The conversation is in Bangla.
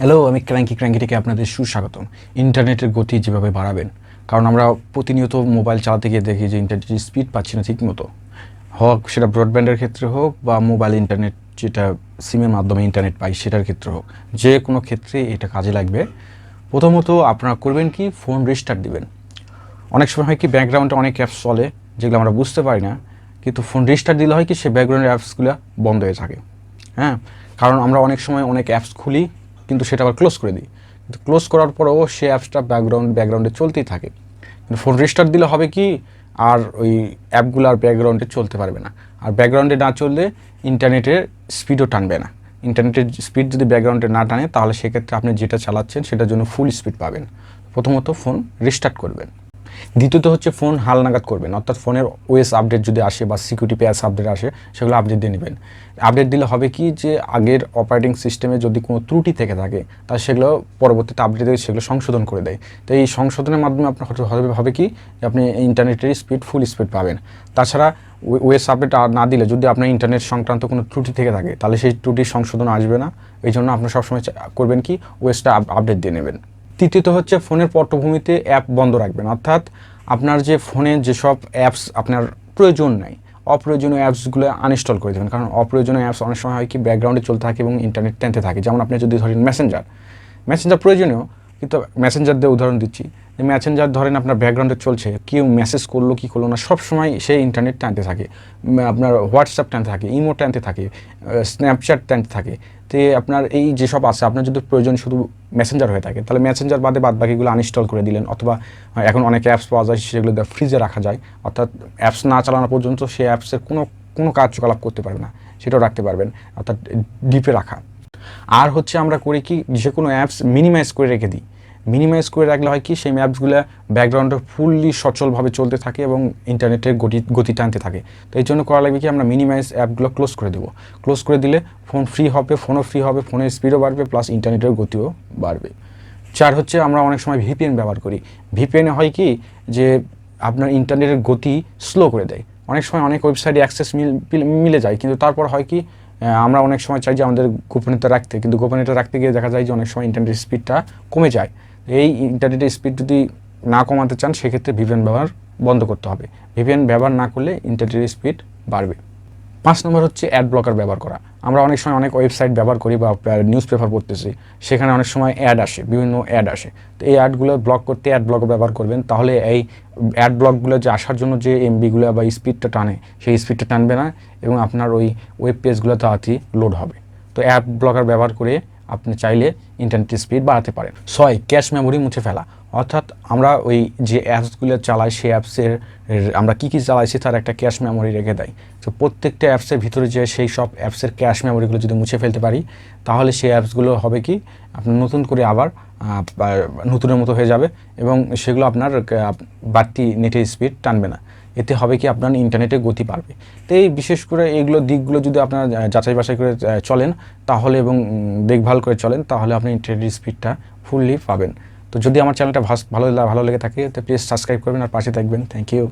হ্যালো আমি ক্র্যাঙ্কি ক্র্যাঙ্কি থেকে আপনাদের সুস্বাগতম। ইন্টারনেটের গতি যেভাবে বাড়াবেন, কারণ আমরা প্রতিনিয়ত মোবাইল চালাতে গিয়ে দেখি যে ইন্টারনেটের স্পিড পাচ্ছি না ঠিক মতো হোক, সেটা ব্রডব্যান্ডের ক্ষেত্রে হোক বা মোবাইল ইন্টারনেট, যেটা সিমের মাধ্যমে ইন্টারনেট পাই, সেটার ক্ষেত্রে হোক, যে কোনো ক্ষেত্রে এটা কাজে লাগবে। প্রথমত আপনারা করবেন কি? ফোন রেজিস্টার দিবেন। অনেক সময় হয় কি, ব্যাকগ্রাউন্ডে অনেক অ্যাপস চলে, যেগুলো আমরা বুঝতে পারি না, কিন্তু ফোন রেজিস্টার দিলে হয় কি, সে ব্যাকগ্রাউন্ডের অ্যাপসগুলো বন্ধ হয়ে থাকে। হ্যাঁ? কারণ আমরা অনেক সময় অনেক অ্যাপস খুলি কিন্তু সেটা আবার ক্লোজ করে দিই। কিন্তু ক্লোজ করার পরেও সে অ্যাপসটা ব্যাকগ্রাউন্ড ব্যাকগ্রাউন্ডে চলতেই থাকে। কিন্তু ফোন রিস্টার্ট দিলে হবে কি? আর ওই অ্যাপগুলো আর ব্যাকগ্রাউন্ডে চলতে পারবে না। আর ব্যাকগ্রাউন্ডে না চললে ইন্টারনেটের স্পিডও টানবে না। ইন্টারনেটের স্পিড যদি ব্যাকগ্রাউন্ডে না টানে, তাহলে সেক্ষেত্রে আপনি যেটা চালাচ্ছেন, সেটার জন্য ফুল স্পিড পাবেন। প্রথমত ফোন রিস্টার্ট করবেন। দ্বিতীয়ত হচ্ছে ফোন হালনাগাদ করবেন, অর্থাৎ ফোনের ওএস আপডেট যদি আসে বা সিকিউরিটি প্যাচ আপডেট আসে, সেগুলো আপডেট দিয়ে নেবেন। আপডেট দিলে হবে কি যে আগের অপারেটিং সিস্টেমে যদি কোনো ত্রুটি থেকে থাকে, তা সেগুলো পরবর্তীতে আপডেট দিয়ে সেগুলো সংশোধন করে দেয়। তো এই সংশোধনের মাধ্যমে আপনার হবে হবে কি আপনি ইন্টারনেটের স্পিড ফুল স্পিড পাবেন। তাছাড়া ওয়েস আপডেট না দিলে যদি আপনার ইন্টারনেট সংক্রান্ত কোনো ত্রুটি থেকে থাকে, তাহলে সেই ত্রুটির সংশোধন আসবে না। এই জন্য আপনি সবসময় করবেন কি ওয়েসটা আপডেট দিয়ে নেবেন। তৃতীয়ত হচ্ছে ফোনের পটভূমিতে অ্যাপ বন্ধ রাখবেন। অর্থাৎ আপনার যে ফোনে যেসব অ্যাপস আপনার প্রয়োজন নাই, অপ্রয়োজনীয় অ্যাপসগুলো আনইনস্টল করে দেবেন। কারণ অপ্রয়োজনীয় অ্যাপস অনেক সময় হয় কি ব্যাকগ্রাউন্ডে চলতে থাকে এবং ইন্টারনেট টেনতে থাকে। যেমন আপনি যদি ধরেন মেসেঞ্জার মেসেঞ্জার প্রয়োজনীয়, কিন্তু মেসেঞ্জার দিয়ে উদাহরণ দিচ্ছি। যে মেসেঞ্জার ধরেন আপনার ব্যাকগ্রাউন্ডে চলছে, কেউ মেসেজ করল, কি করল না সব সময় সে ইন্টারনেট টানতে থাকে। আপনার হোয়াটসঅ্যাপ টানতে থাকে ইমো টানতে থাকে স্ন্যাপচ্যাট টানতে থাকে। তো আপনার এই যেসব আছে, আপনার যদি প্রয়োজন শুধু মেসেঞ্জার হয়ে থাকে, তাহলে মেসেঞ্জার বাদে বাদ বাকিগুলো আনইনস্টল করে দিলেন। অথবা এখন অনেক অ্যাপস পাওয়া যায়, সেগুলো ফ্রিজে রাখা যায়। অর্থাৎ অ্যাপস না চালানো পর্যন্ত সে অ্যাপসের কোনো কোনো কার্যকলাপ করতে পারবে না। সেটাও রাখতে পারবেন, অর্থাৎ ডিপে রাখা। আর হচ্ছে আমরা করি কি, যে কোনো অ্যাপস মিনিমাইজ করে রেখে দিই। মিনিমাইজ করে রাখলে হয় কি, সেই ম্যাপসগুলো ব্যাকগ্রাউন্ডে ফুললি সচলভাবে চলতে থাকে এবং ইন্টারনেটের গতি গতি টানতে থাকে। তো এই জন্য করা লাগবে কি, আমরা মিনিমাইজ অ্যাপগুলো ক্লোজ করে দেবো। ক্লোজ করে দিলে ফোন ফ্রি হবে ফোনও ফ্রি হবে ফোনের স্পিডও বাড়বে প্লাস ইন্টারনেটের গতিও বাড়বে। চার হচ্ছে, আমরা অনেক সময় ভিপিএন ব্যবহার করি। ভিপিএনে হয় কি, যে আপনার ইন্টারনেটের গতি স্লো করে দেয়। অনেক সময় অনেক ওয়েবসাইটে অ্যাক্সেস মিলে যায়, কিন্তু তারপর হয় কি আমরা অনেক সময় চাই যে আমাদের গোপনীয়তা রাখতে। কিন্তু গোপনীয়তা রাখতে গিয়ে দেখা যায় যে অনেক সময় ইন্টারনেটের স্পিডটা কমে যায়। এই ইন্টারনেটের স্পিড যদি না কমাতে চান, সেক্ষেত্রে ভিপিএন ব্যবহার বন্ধ করতে হবে। ভিপিএন ব্যবহার না করলে ইন্টারনেটের স্পিড বাড়বে। পাঁচ নম্বর হচ্ছে অ্যাড ব্লকার ব্যবহার করা। আমরা অনেক সময় অনেক ওয়েবসাইট ব্যবহার করি বা নিউজ পেপার পড়তেছি, সেখানে অনেক সময় অ্যাড আসে, বিভিন্ন অ্যাড আসে। তো এই অ্যাডগুলো ব্লক করতে অ্যাড ব্লক ব্যবহার করবেন, তাহলে এই অ্যাড ব্লকগুলো যে আসার জন্য যে এমবিগুলো বা স্পিডটা টানে, সেই স্পিডটা টানবে না এবং আপনার ওই ওয়েব পেজগুলো তাড়াতাড়ি লোড হবে। তো অ্যাপ ব্লকার ব্যবহার করে আপনি চাইলে ইন্টারনেট স্পিড বাড়াতে পারেন। ছয় ক্যাশ মেমোরি মুছে ফেলা। অর্থাৎ আমরা ওই যে অ্যাপসগুলো চালাই, সেই অ্যাপসের আমরা কী কী চালাইছি তার একটা ক্যাশ মেমোরি রেখে দেয়। তো প্রত্যেকটা অ্যাপসের ভিতরে যে সেই সব অ্যাপসের ক্যাশ মেমোরিগুলো যদি মুছে ফেলতে পারি, তাহলে সেই অ্যাপসগুলো হবে কি, আপনার নতুন করে আবার নতুনের মতো হয়ে যাবে এবং সেগুলো আপনার বাড়তি নেটের স্পিড টানবে না। এতে হবে কি আপনার ইন্টারনেটে গতি বাড়বে। তো এই বিশেষ করে এইগুলো দিকগুলো যদি আপনারা যাচাই বাছাই করে চলেন, তাহলে এবং দেখভাল করে চলেন, তাহলে আপনি ইন্টারনেট স্পিডটা ফুললি পাবেন। তো যদি আমার চ্যানেলটা ভালো ভালো লেগে থাকে, তো প্লিজ সাবস্ক্রাইব করবেন আর পাশে থাকবেন। Thank you